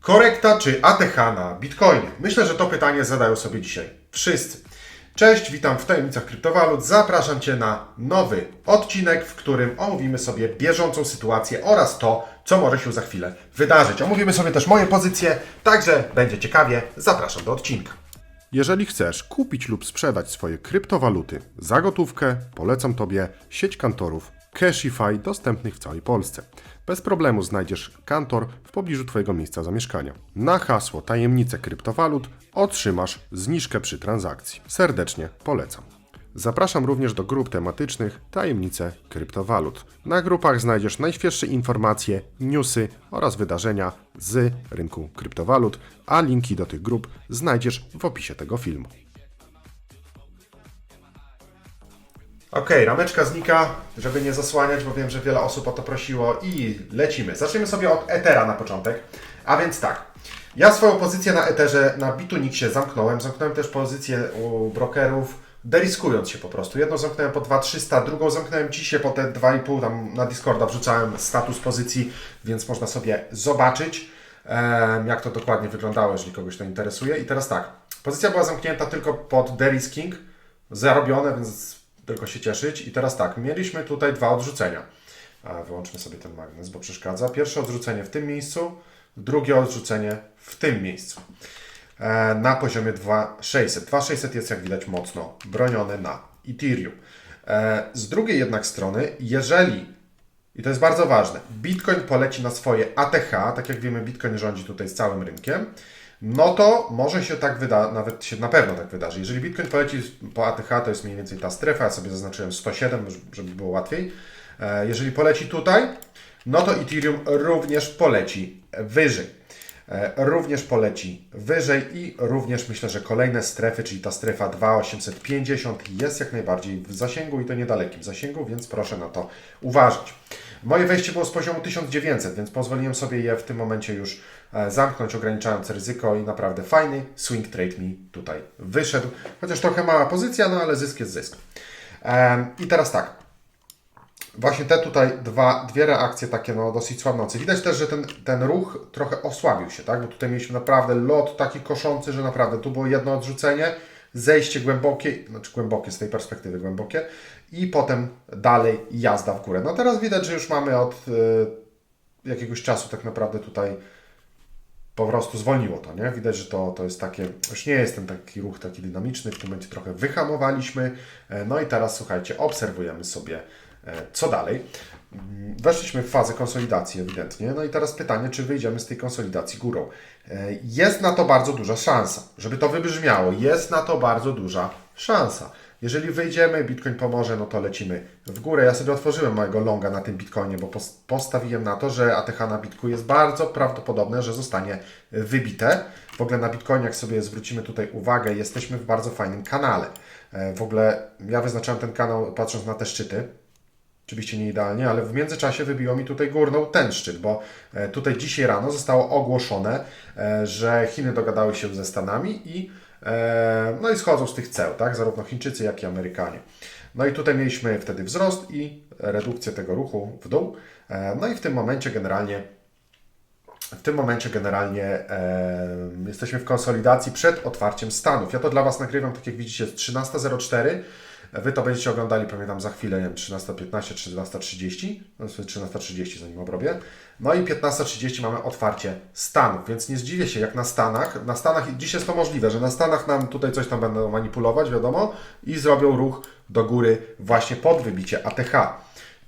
Korekta czy ATH na Bitcoinie? Myślę, że to pytanie zadają sobie dzisiaj wszyscy. Cześć, witam w Tajemnicach Kryptowalut. Zapraszam Cię na nowy odcinek, w którym omówimy sobie bieżącą sytuację oraz to, co może się za chwilę wydarzyć. Omówimy sobie też moje pozycje, także będzie ciekawie. Zapraszam do odcinka. Jeżeli chcesz kupić lub sprzedać swoje kryptowaluty za gotówkę, polecam Tobie sieć kantorów Cashify dostępnych w całej Polsce. Bez problemu znajdziesz kantor w pobliżu Twojego miejsca zamieszkania. Na hasło tajemnice kryptowalut otrzymasz zniżkę przy transakcji. Serdecznie polecam. Zapraszam również do grup tematycznych Tajemnice Kryptowalut. Na grupach znajdziesz najświeższe informacje, newsy oraz wydarzenia z rynku kryptowalut, a linki do tych grup znajdziesz w opisie tego filmu. Ok, rameczka znika, żeby nie zasłaniać, bo wiem, że wiele osób o to prosiło i lecimy. Zacznijmy sobie od Ethera na początek. A więc tak, ja swoją pozycję na Etherze, na Bitunixie zamknąłem. Zamknąłem też pozycję u brokerów, deriskując się po prostu. Jedną zamknąłem po 2300, drugą zamknąłem dzisiaj po te 2,5, tam na Discorda wrzucałem status pozycji, więc można sobie zobaczyć, jak to dokładnie wyglądało, jeżeli kogoś to interesuje. I teraz tak, pozycja była zamknięta tylko pod derisking, zarobione, więc tylko się cieszyć. I teraz tak, mieliśmy tutaj dwa odrzucenia. Wyłączmy sobie ten magnes, bo przeszkadza. Pierwsze odrzucenie w tym miejscu, drugie odrzucenie w tym miejscu. E, na poziomie 2600. 2600 jest jak widać mocno broniony na Ethereum. E, z drugiej jednak strony, jeżeli, i to jest bardzo ważne, Bitcoin poleci na swoje ATH, tak jak wiemy, Bitcoin rządzi tutaj z całym rynkiem, no to może się tak wyda, nawet się na pewno tak wydarzy. Jeżeli Bitcoin poleci po ATH, to jest mniej więcej ta strefa, ja sobie zaznaczyłem 107, żeby było łatwiej. E, Jeżeli poleci tutaj, no to Ethereum również poleci wyżej. E, Również poleci wyżej i również myślę, że kolejne strefy, czyli ta strefa 2850 jest jak najbardziej w zasięgu i to niedalekim zasięgu, więc proszę na to uważać. Moje wejście było z poziomu 1900, więc pozwoliłem sobie je w tym momencie już e, zamknąć, ograniczając ryzyko i naprawdę fajny swing trade mi tutaj wyszedł. Chociaż trochę mała pozycja, no ale zysk jest zysk. I teraz tak, Właśnie te tutaj dwa, dwie reakcje takie no, dosyć słabnące. Widać też, że ten, ten ruch trochę osłabił się, tak? Bo tutaj mieliśmy naprawdę lot taki koszący, że naprawdę tu było jedno odrzucenie, zejście głębokie, znaczy głębokie z tej perspektywy głębokie i potem dalej jazda w górę. No teraz widać, że już mamy od y, jakiegoś czasu tak naprawdę tutaj po prostu zwolniło to, nie? Widać, że to, to jest takie, już nie jest ten taki ruch taki dynamiczny, w tym momencie trochę wyhamowaliśmy, E, no i teraz słuchajcie, obserwujemy sobie e, co dalej. Mm, Weszliśmy w fazę konsolidacji ewidentnie, no i teraz pytanie, czy wyjdziemy z tej konsolidacji górą. E, Jest na to bardzo duża szansa, żeby to wybrzmiało, jest na to bardzo duża szansa. Jeżeli wyjdziemy, Bitcoin pomoże, no to lecimy w górę. Ja sobie otworzyłem mojego longa na tym Bitcoinie, bo pos- postawiłem na to, że ATH na Bitku jest bardzo prawdopodobne, że zostanie wybite. W ogóle na Bitcoinie, jak sobie zwrócimy tutaj uwagę, jesteśmy w bardzo fajnym kanale. E, W ogóle ja wyznaczałem ten kanał patrząc na te szczyty. Oczywiście nie idealnie, ale w międzyczasie wybiło mi tutaj górną ten szczyt, bo e, tutaj dzisiaj rano zostało ogłoszone, e, że Chiny dogadały się ze Stanami i no i schodzą z tych ceł, tak? Zarówno Chińczycy, jak i Amerykanie. No i tutaj mieliśmy wtedy wzrost i redukcję tego ruchu w dół. E, No i w tym momencie generalnie w tym momencie generalnie e, jesteśmy w konsolidacji przed otwarciem Stanów. Ja to dla Was nagrywam, tak jak widzicie, jest 13.04. Wy to będziecie oglądali, pamiętam, za chwilę, nie wiem, 13.15, 13.30, no to jest 13.30 zanim obrobię. No i 15.30 mamy otwarcie Stanów, więc nie zdziwię się, jak na Stanach, na Stanach, dziś jest to możliwe, że na Stanach nam tutaj coś tam będą manipulować, wiadomo, i zrobią ruch do góry właśnie pod wybicie ATH.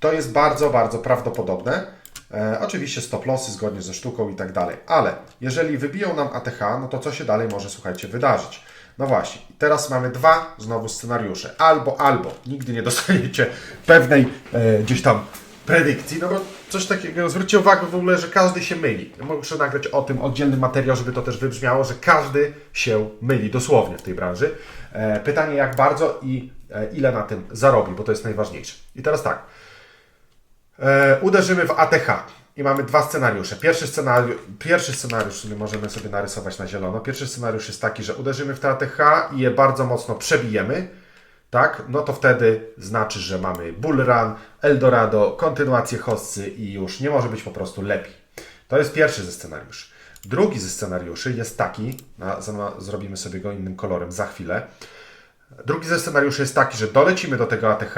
To jest bardzo, bardzo prawdopodobne. E, oczywiście stop lossy zgodnie ze sztuką i tak dalej. Ale jeżeli wybiją nam ATH, no to co się dalej może, słuchajcie, wydarzyć? No właśnie, teraz mamy dwa znowu scenariusze. Albo, albo. Nigdy nie dostaniecie pewnej e, gdzieś tam predykcji, no bo coś takiego, zwróćcie uwagę w ogóle, że każdy się myli. Muszę nagrać o tym oddzielny materiał, żeby to też wybrzmiało, że każdy się myli, dosłownie w tej branży. E, pytanie jak bardzo i e, ile na tym zarobi, bo to jest najważniejsze. I teraz tak, E, uderzymy w ATH i mamy dwa scenariusze. Pierwszy scenariusz, pierwszy scenariusz, który możemy sobie narysować na zielono. Pierwszy scenariusz jest taki, że uderzymy w te ATH i je bardzo mocno przebijemy. Tak, no to wtedy znaczy, że mamy bull run, Eldorado, kontynuację hossy i już nie może być po prostu lepiej. To jest pierwszy ze scenariuszy. Drugi ze scenariuszy jest taki, za- zrobimy sobie go innym kolorem za chwilę. Drugi ze scenariuszy jest taki, że dolecimy do tego ATH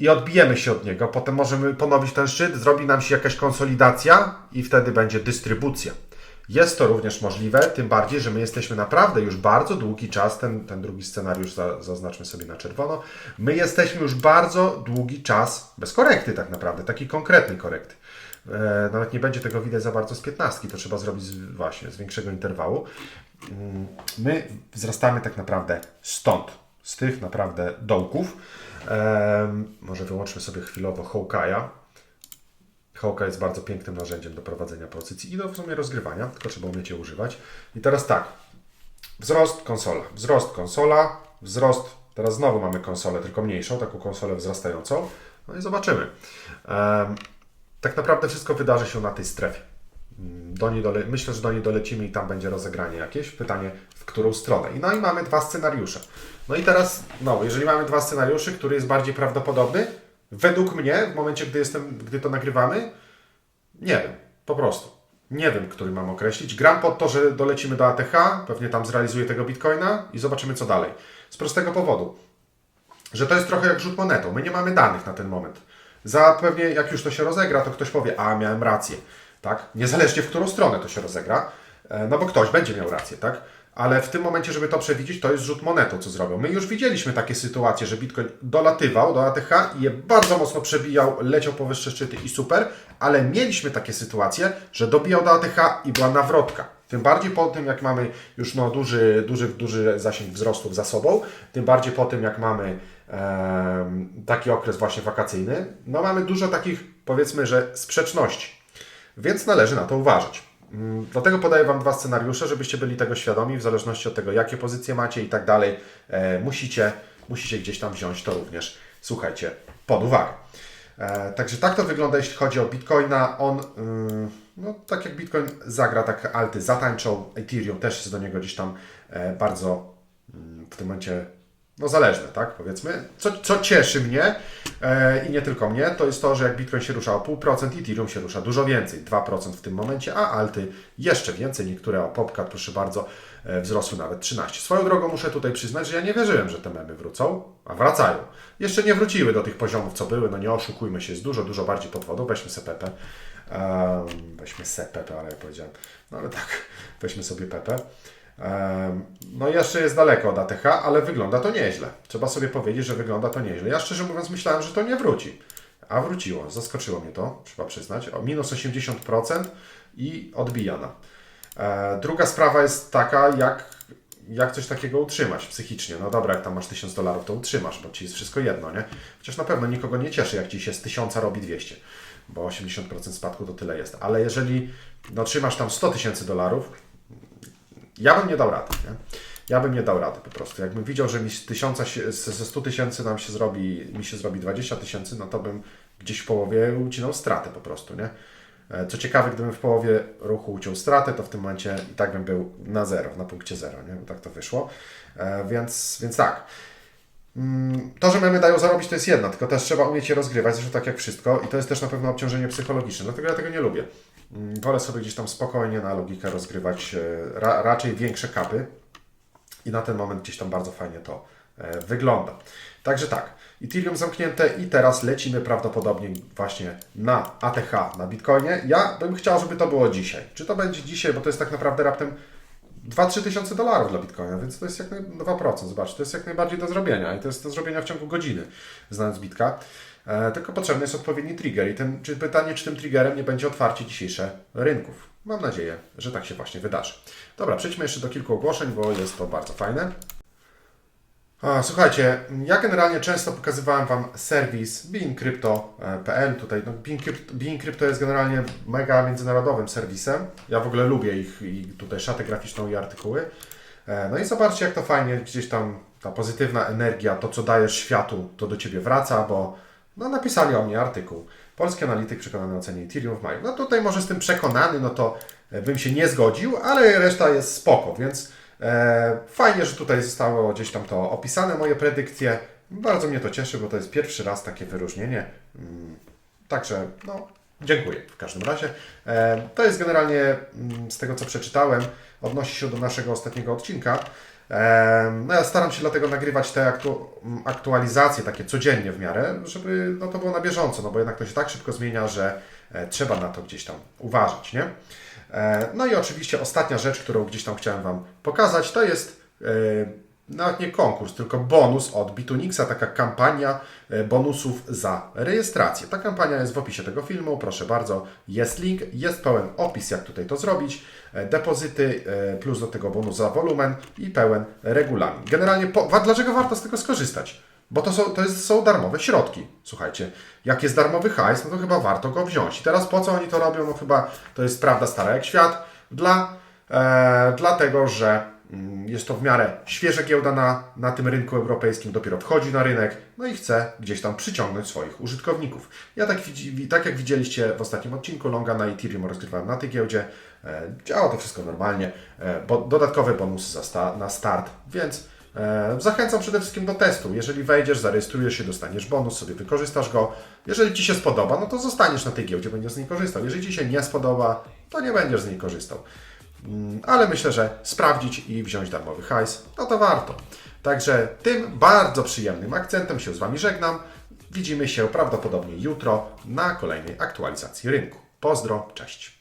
i odbijemy się od niego. Potem możemy ponowić ten szczyt, zrobi nam się jakaś konsolidacja i wtedy będzie dystrybucja. Jest to również możliwe, tym bardziej, że my jesteśmy naprawdę już bardzo długi czas, ten, ten drugi scenariusz za, zaznaczmy sobie na czerwono, my jesteśmy już bardzo długi czas bez korekty tak naprawdę, takiej konkretnej korekty. E, nawet nie będzie tego widać za bardzo z 15, to trzeba zrobić z, właśnie z większego interwału. Mm, My wzrastamy tak naprawdę stąd, z tych naprawdę dołków. Em, może wyłączmy sobie chwilowo Hawkeye'a. Hawkeye jest bardzo pięknym narzędziem do prowadzenia pozycji i do w sumie rozgrywania, tylko trzeba umieć je używać. I teraz tak, wzrost konsola, wzrost konsola, wzrost, teraz znowu mamy konsolę, tylko mniejszą, taką konsolę wzrastającą. No i zobaczymy. Em, tak naprawdę wszystko wydarzy się na tej strefie. Mm, Do niej dole, myślę, że do niej dolecimy i tam będzie rozegranie jakieś. Pytanie, w którą stronę. I no i mamy dwa scenariusze. No i teraz, no, jeżeli mamy dwa scenariusze, który jest bardziej prawdopodobny, według mnie, w momencie, gdy, jestem, gdy to nagrywamy, nie wiem, po prostu. Nie wiem, który mam określić. Gram pod to, że dolecimy do ATH, pewnie tam zrealizuję tego bitcoina i zobaczymy, co dalej. Z prostego powodu, że to jest trochę jak rzut monetą. My nie mamy danych na ten moment. Za pewnie, jak już to się rozegra, to ktoś powie, a miałem rację, tak? Niezależnie w którą stronę to się rozegra, e, no bo ktoś będzie miał rację, tak? Ale w tym momencie, żeby to przewidzieć, to jest rzut monetą, co zrobią. My już widzieliśmy takie sytuacje, że Bitcoin dolatywał do ATH i je bardzo mocno przebijał, leciał po wyższe szczyty i super, ale mieliśmy takie sytuacje, że dobijał do ATH i była nawrotka. Tym bardziej po tym, jak mamy już no, duży, duży, duży zasięg wzrostów za sobą, tym bardziej po tym, jak mamy em, taki okres właśnie wakacyjny, no mamy dużo takich, powiedzmy, że sprzeczności. Więc należy na to uważać. Mm, Dlatego podaję Wam dwa scenariusze, żebyście byli tego świadomi, w zależności od tego, jakie pozycje macie i tak dalej. E, musicie, musicie gdzieś tam wziąć to również, słuchajcie, pod uwagę. E, także tak to wygląda, jeśli chodzi o Bitcoina. On, ym, no tak jak Bitcoin zagra, tak alty zatańczą. Ethereum też jest do niego gdzieś tam e, bardzo mm, w tym momencie no zależne, tak powiedzmy. Co, co cieszy mnie e, i nie tylko mnie, to jest to, że jak Bitcoin się rusza o 0,5%, Ethereum się rusza dużo więcej, 2% w tym momencie, a alty jeszcze więcej, niektóre o Popcat, proszę bardzo, e, wzrosły nawet 13%. Swoją drogą muszę tutaj przyznać, że ja nie wierzyłem, że te memy wrócą, a wracają. Jeszcze nie wróciły do tych poziomów, co były, no nie oszukujmy się, jest dużo, dużo bardziej pod wodą, weźmy Pepe, um, weźmy Pepe, ale ja powiedziałem, no ale tak, weźmy sobie Pepe. No jeszcze jest daleko od ATH, ale wygląda to nieźle. Trzeba sobie powiedzieć, że wygląda to nieźle. Ja szczerze mówiąc myślałem, że to nie wróci. A wróciło. Zaskoczyło mnie to, trzeba przyznać. O minus 80% i odbijana. E, Druga sprawa jest taka, jak, jak coś takiego utrzymać psychicznie. No dobra, jak tam masz 1000 dolarów, to utrzymasz, bo ci jest wszystko jedno, nie? Chociaż na pewno nikogo nie cieszy, jak ci się z 1000 robi 200, bo 80% spadku to tyle jest. Ale jeżeli no, trzymasz tam 100 tysięcy dolarów, ja bym nie dał rady, nie? Ja bym nie dał rady po prostu. Jakbym widział, że mi z tysiąca się, ze 100 tysięcy nam się zrobi, mi się zrobi 20 tysięcy, no to bym gdzieś w połowie ucinał stratę po prostu, nie? E, Co ciekawe, gdybym w połowie ruchu uciął stratę, to w tym momencie i tak bym był na zero, na punkcie zero, nie? Bo tak to wyszło. E, Więc, więc tak. To, że memy dają zarobić, to jest jedno, tylko też trzeba umieć je rozgrywać, zresztą tak jak wszystko i to jest też na pewno obciążenie psychologiczne, dlatego ja tego nie lubię. Mm, Wolę sobie gdzieś tam spokojnie na logikę rozgrywać e, ra, raczej większe kapy i na ten moment gdzieś tam bardzo fajnie to e, wygląda. Także tak, Ethereum zamknięte i teraz lecimy prawdopodobnie właśnie na ATH, na Bitcoinie. Ja bym chciał, żeby to było dzisiaj. Czy to będzie dzisiaj, bo to jest tak naprawdę raptem 2-3 tysiące dolarów dla Bitcoina, więc to jest jak naj... 2%, zobacz, to jest jak najbardziej do zrobienia i to jest do zrobienia w ciągu godziny, znając Bitka. E, tylko potrzebny jest odpowiedni trigger i ten, czy pytanie, czy tym triggerem nie będzie otwarcie dzisiejsze rynków. Mam nadzieję, że tak się właśnie wydarzy. Dobra, przejdźmy jeszcze do kilku ogłoszeń, bo jest to bardzo fajne. Słuchajcie, ja generalnie często pokazywałem Wam serwis beingcrypto.pl. Tutaj no, jest generalnie mega międzynarodowym serwisem. Ja w ogóle lubię ich i tutaj szatę graficzną i artykuły. E, No i zobaczcie, jak to fajnie gdzieś tam ta pozytywna energia, to co dajesz światu, to do Ciebie wraca, bo no, napisali o mnie artykuł. Polski analityk przekonany o cenie Ethereum w maju. No tutaj może z tym przekonany, no to e, bym się nie zgodził, ale reszta jest spoko, więc e, fajnie, że tutaj zostało gdzieś tam to opisane, moje predykcje. Bardzo mnie to cieszy, bo to jest pierwszy raz takie wyróżnienie. Mm, Także, no, Dziękuję w każdym razie. E, To jest generalnie mm, z tego, co przeczytałem, odnosi się do naszego ostatniego odcinka. E, No ja staram się dlatego nagrywać te aktu- m, aktualizacje takie codziennie w miarę, żeby no, to było na bieżąco, no bo jednak to się tak szybko zmienia, że e, trzeba na to gdzieś tam uważać, nie? E, No i oczywiście ostatnia rzecz, którą gdzieś tam chciałem Wam pokazać, to jest e, nawet nie konkurs, tylko bonus od Bitunixa, taka kampania e, bonusów za rejestrację. Ta kampania jest w opisie tego filmu, proszę bardzo, jest link, jest pełen opis, jak tutaj to zrobić, depozyty plus do tego bonus za wolumen i pełen regulamin. Generalnie, po, dlaczego warto z tego skorzystać? Bo to, są, to jest, są darmowe środki. Słuchajcie, jak jest darmowy hajs, no to chyba warto go wziąć. I teraz po co oni to robią? No chyba to jest prawda stara jak świat. Dla, e, dlatego, że mm, jest to w miarę świeża giełda na, na tym rynku europejskim, dopiero wchodzi na rynek, no i chce gdzieś tam przyciągnąć swoich użytkowników. Ja tak, tak jak widzieliście w ostatnim odcinku, Longa na Ethereum rozgrywałem na tej giełdzie. E, działa to wszystko normalnie, e, bo dodatkowe bonusy za sta, na start, więc zachęcam przede wszystkim do testu. Jeżeli wejdziesz, zarejestrujesz się, dostaniesz bonus, sobie wykorzystasz go. Jeżeli Ci się spodoba, no to zostaniesz na tej giełdzie, będziesz z niej korzystał. Jeżeli Ci się nie spodoba, to nie będziesz z niej korzystał. Mm, Ale myślę, że sprawdzić i wziąć darmowy hajs, no to warto. Także tym bardzo przyjemnym akcentem się z Wami żegnam. Widzimy się prawdopodobnie jutro na kolejnej aktualizacji rynku. Pozdro, cześć.